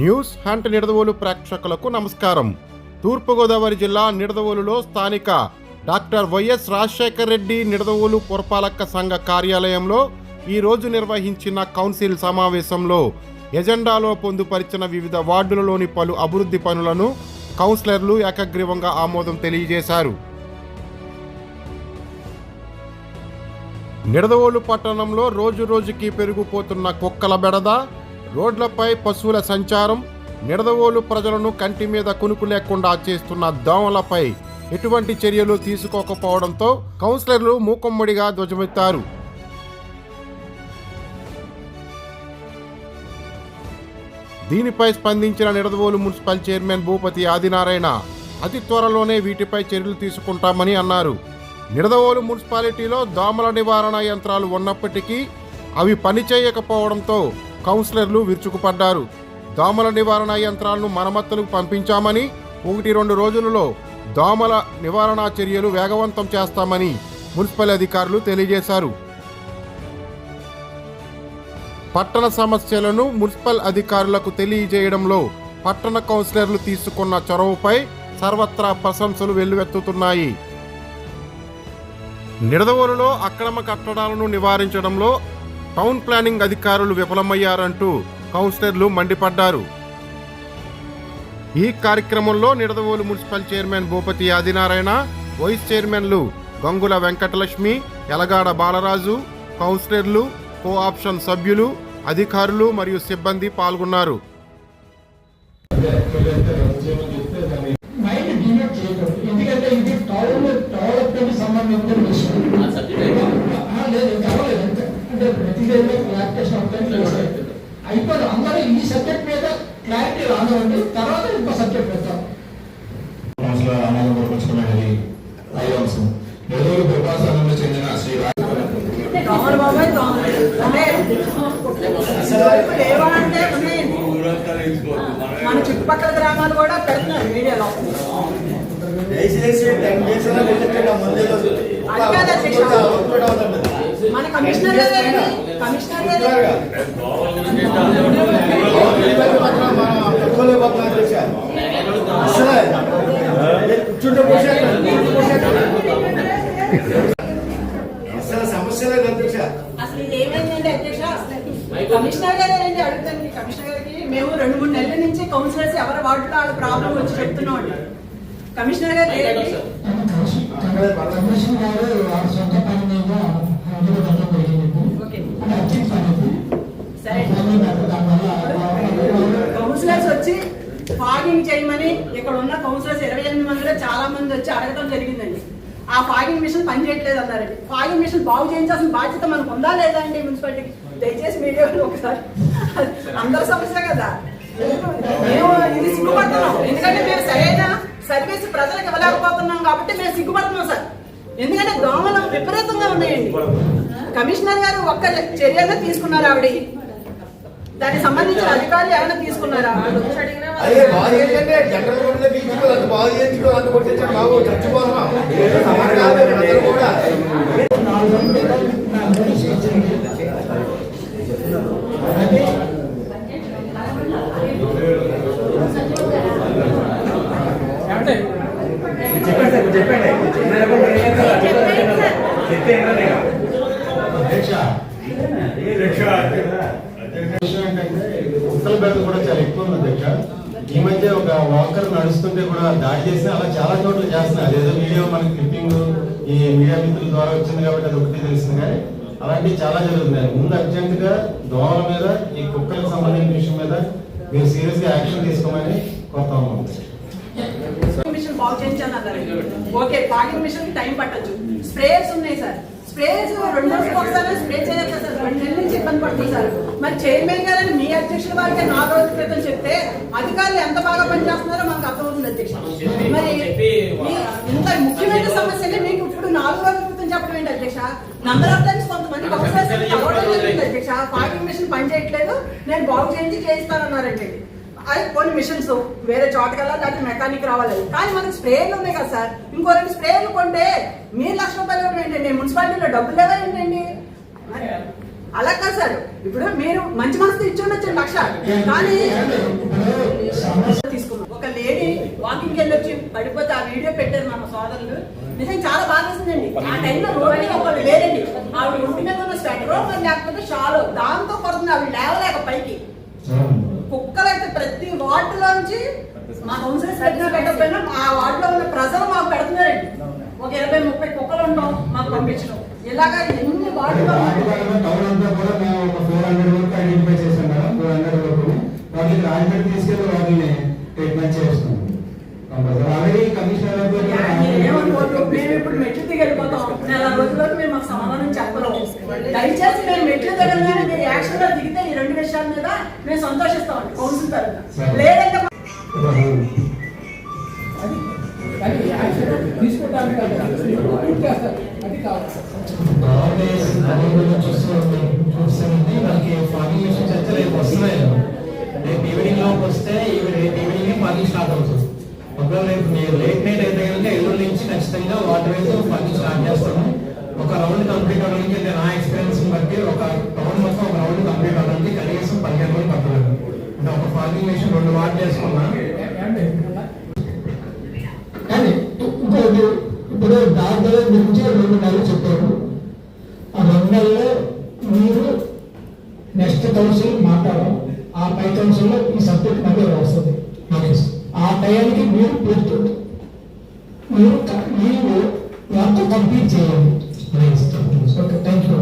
News hunt Nidadavolu ప్రేక్షకులకు నమస్కారం. తూర్పుగోదావరి జిల్లా నిడదవోలులో స్థానిక doctor Y S Rajasekhar Reddy Nidadavolu పురపాలక సంఘ కార్యాలయంలో ఈరోజు నిర్వహించిన కౌన్సిల్ సమావేశంలో ఎజెండాలో పొందుపరిచిన వివిధ వార్డులలోని పలు అభివృద్ధి పనులను కౌన్సిలర్లు ఏకగ్రీవంగా ఆమోదం తెలియజేశారు. నిడదవోలు పట్టణంలో రోజు రోజుకి పెరిగిపోతున్న కుక్కల బెడద రోడ్లపై పశువుల సంచారం నిడదవోలు ప్రజలను కంటి మీద కునుకు లేకుండా చేస్తున్న దోమలపై ఎటువంటి చర్యలు తీసుకోకపోవడంతో కౌన్సిలర్లు మూకుమ్మడిగా ధ్వజమెత్తారు. దీనిపై స్పందించిన నిడదవోలు మున్సిపల్ చైర్మన్ భూపతి ఆదినారాయణ అతి త్వరలోనే వీటిపై చర్యలు తీసుకుంటామని అన్నారు. నిడదవోలు మున్సిపాలిటీలో దోమల నివారణ యంత్రాలు ఉన్నప్పటికీ అవి పనిచేయకపోవడంతో కౌన్సిలర్లు విరుచుకుపడ్డారు. దోమల నివారణ యంత్రాలను మరమ్మతులకు పంపించామని ఒకటి రెండు రోజులలో దోమల నివారణ చర్యలు వేగవంతం చేస్తామని మున్సిపల్ అధికారులు తెలియజేశారు. పట్టణ సమస్యలను మున్సిపల్ అధికారులకు తెలియజేయడంలో పట్టణ కౌన్సిలర్లు తీసుకున్న చొరవపై సర్వత్రా ప్రశంసలు వెల్లువెత్తుతున్నాయి. నిడదవోలులో అక్రమ కట్టడాలను నివారించడంలో టౌన్ ప్లానింగ్ అధికారులు విఫలమయ్యారంటూ కౌన్సిలర్లు మండిపడ్డారు. ఈ కార్యక్రమంలో Nidadavolu municipal chairman Bhupathi Adinarayana vice చైర్మన్లు గంగుల వెంకటలక్ష్మి ఎలగాడ బాలరాజు కౌన్సిలర్లు కో ఆప్షన్ సభ్యులు అధికారులు మరియు సిబ్బంది పాల్గొన్నారు. ఎందుకంటే ఇది టౌన్ డెవలప్మెంట్ సంబంధించిన విషయం ఆ, లేదు కావాలి అంటే ప్రతిదేదో క్లారిఫికేషన్ అవుతుంది అయిపోదు. అందరూ ఈ సబ్జెక్ట్ మీద క్లారిటీ రానివ్వండి. తర్వాత ఇంకో సబ్జెక్ట్ పెడతాం. నెల్లూరు చెందిన శ్రీ. మన చుట్టుపక్కల గ్రామాలు కూడా పెడుతున్నారు మీడియాలో. దయచేసి మన కమిషనర్ గారు కమిషనర్. అసలే ఏ కూర్చుంటే పోసేస్తాం. అసలు సమస్య లేదు అధ్యక్ష అసలు ఇది ఏమైందండి అధ్యక్ష కమిషనర్ గారు ఏంటి అడుగుతాను కమిషనర్ గారికి మేము రెండు మూడు నెలల నుంచి కౌన్సిలర్స్ ఎవరి వార్డులో వాళ్ళ ప్రాబ్లం వచ్చి చెప్తున్నాం అండి కమిషనర్ గారు ఏంటి కమిషన్ గారు వాళ్ళ సొంత పని మీద అందులో పెట్టడం జరిగింది ఓకే అది అర్జెంట్ పని అది. సరే దాని మీద దానివల్ల కౌన్సిలర్స్ వచ్చి ఫాగింగ్ చేయమని ఇక్కడ ఉన్న కౌన్సిలర్స్ ఇరవై ఎనిమిది మందిలో చాలా మంది వచ్చి అడగడం జరిగిందండి. ఆ ఫాగింగ్ మిషన్ పని చేయట్లేదు అన్నారండి. ఫాగింగ్ మిషన్ బాగు చేయించాల్సిన బాధ్యత మనకు ఉందా లేదా అండి మున్సిపాలిటీకి? దయచేసి మీడియా ఒకసారి. అందరి సమస్య కదా. మేము ఇది సిగ్గుపడుతున్నాం. ఎందుకంటే మేము సరైన సర్వీస్ ప్రజలకు ఇవ్వలేకపోతున్నాం కాబట్టి మేము సిగ్గుపడుతున్నాం సార్. ఎందుకంటే దోమలు విపరీతంగా ఉన్నాయండి. కమిషనర్ గారు ఒక్క చర్యగా తీసుకున్నారు ఆవిడ. దానికి సంబంధించిన అధికారులు ఏమైనా తీసుకున్నారా అదే బాగా ఏంటంటే జనరల్ కూడా తీసుకు అంత బాగా చేయించుకో అంత కొట్టించండి బాబు అందరూ కూడా నాలుగు వందల ఏంటంటే కుక్కల బెడద కూడా చాలా ఎక్కువ ఉంది అధ్యక్ష ఈ మధ్య ఒక వాకర్ నడుస్తుంటే కూడా దాడి చేసి అలా చాలా చోట్ల చేస్తున్నారు. అదేదో వీడియో మనకి క్లిప్పింగ్ ఈ మీడియా మిత్రుల ద్వారా వచ్చింది కాబట్టి అది ఒకటి తెలిసింది కానీ అలాంటివి చాలా జరుగుతున్నాయి. ముందు అర్జెంట్గా దోమల మీద ఈ కుక్కలకు సంబంధించిన విషయం మీద మీరు సీరియస్గా యాక్షన్ తీసుకోమని కోరుతా ఉన్నాం. మిషన్ బాగు చేయించాను అన్నారు. ఓకే ఫాగింగ్ మిషన్ టైం పట్టొచ్చు. స్ప్రేయర్స్ ఉన్నాయి సార్. స్ప్రేయర్స్ రెండు రోజులు ఒకసారి స్ప్రే చేయాలి సార్? సార్. మరి చైర్మన్ గారని మీ అధ్యక్షుల వారికి నాలుగు రోజుల క్రితం చెప్తే అధికారులు ఎంత బాగా పనిచేస్తున్నారో మనకు అర్థమవుతుంది అధ్యక్ష మరి మీ ఇంత ముఖ్యమైన సమస్యని మీకు ఇప్పుడు నాలుగు రోజుల క్రితం చెప్పడం ఏంటి అధ్యక్ష? నంబర్ ఆఫ్ టైమ్స్ కొంతమంది అధ్యక్ష ఫాగింగ్ మిషన్ పని చేయట్లేదు నేను బాగు చేయించి చేయిస్తానన్నారండి. అది కొన్ని మిషన్స్ వేరే చోటకల్లా లేకపోతే మెకానిక్ రావాలి. కానీ మనకి స్ప్రేలు ఉన్నాయి కదా సార్. ఇంకో రెండు స్ప్రేలు కొంటే మీరు లక్ష రూపాయలు ఇవ్వడం ఏంటండి? మున్సిపాలిటీలో డబ్బులు లేవా ఏంటండి? అలా కాదు సార్. ఇప్పుడు మీరు మంచి మనసు ఇచ్చి ఉండొచ్చు లక్ష. కానీ ఇప్పుడు తీసుకున్నాం. ఒక లేడీ వాకింగ్ వెళ్ళొచ్చి పడిపోతే ఆ వీడియో పెట్టారు మన సోదరులు. నిజం చాలా బాగా వేసిందండి ఆ టైంలో రోడ్డు ఒకళ్ళు లేదండి ఆవిడ ఒంటి మీద ఉన్న స్వెటర్ మరి లేకపోతే షాలు. దాంతో పడుతుంది ఆవిడ లేవలేక పైకి. కుక్కలైతే అయితే ప్రతి వార్డులోంచి మా కౌన్సిలర్స్ పెట్టినా పెట్టకపోయినా ఆ వార్డులో ఉన్న ప్రజలు మాకు పెడుతున్నారండి ఒక ఇరవై ముప్పై కుక్కలు ఉంటాం మాకు పంపించడం ఇలాగా ఎన్ని వార్డులో టౌన్ అంతా కూడా మేము ఒక ఫోర్ హండ్రెడ్ వరకు ఐడెంటిఫై చేసాం కదా ఫోర్ హండ్రెడ్ వరకు. వాటికి రాజమండ్రి తీసుకెళ్ళి వాటిని ట్రీట్మెంట్ చేస్తున్నాం. ఆల్రెడీ కమిషనర్ మేము ఇప్పుడు మెట్లు దిగి వెళ్ళిపోతాం నెల రోజులకు మేము మాకు సమాధానం చెప్పలేము దయచేసి మేము మెట్లు దిగగానే మీరు యాక్షన్లో దిగితే ఈ రెండు విషయాల మీద మేము సంతోషిస్తామండి కౌన్సిల్ తరఫున. లేదంటే అది చేస్తారు. అది కావాలి. చూస్తుంది మనకి ఫార్మింగ్ అయితే రేపు వస్తున్నాయి. రేపు ఈవినింగ్ లోపు వస్తే రేపు ఈవినింగ్ ఫార్మింగ్ స్టార్ట్ అవుతుంది. ఒకవేళ రేపు మీరు లేట్ నైట్ అయితే కనుక ఎల్లుండి నుంచి ఖచ్చితంగా వాటర్ వేసి ఫార్మింగ్ స్టార్ట్ చేస్తాము. ఒక రౌండ్ కంప్లీట్ అవడానికి నా ఎక్స్పీరియన్స్ బట్టి ఒక రౌండ్ మొత్తం ఒక రౌండ్ కంప్లీట్ అవడానికి కనీసం పదిహేను రోజులు పట్టలేదు అంటే ఒక ఫార్మింగ్ మిషన్ రెండు వాట్ చేసుకున్నా ఏమండి? కానీ ఇంకోటి ఇప్పుడు దాదాపు గురించి రెండు నెలలు చెప్పారు. ఆ రెండు నెలల్లో మీరు నెక్స్ట్ కౌన్సిల్ మాట్లాడాలి ఆ పై కౌన్సిల్లో ఈ సబ్జెక్ట్ మళ్ళీ వస్తుంది ఆ టైంకి మీరు పూర్తి మీరు మీరు వర్క్ కంప్లీట్ చేయండి. Okay thank you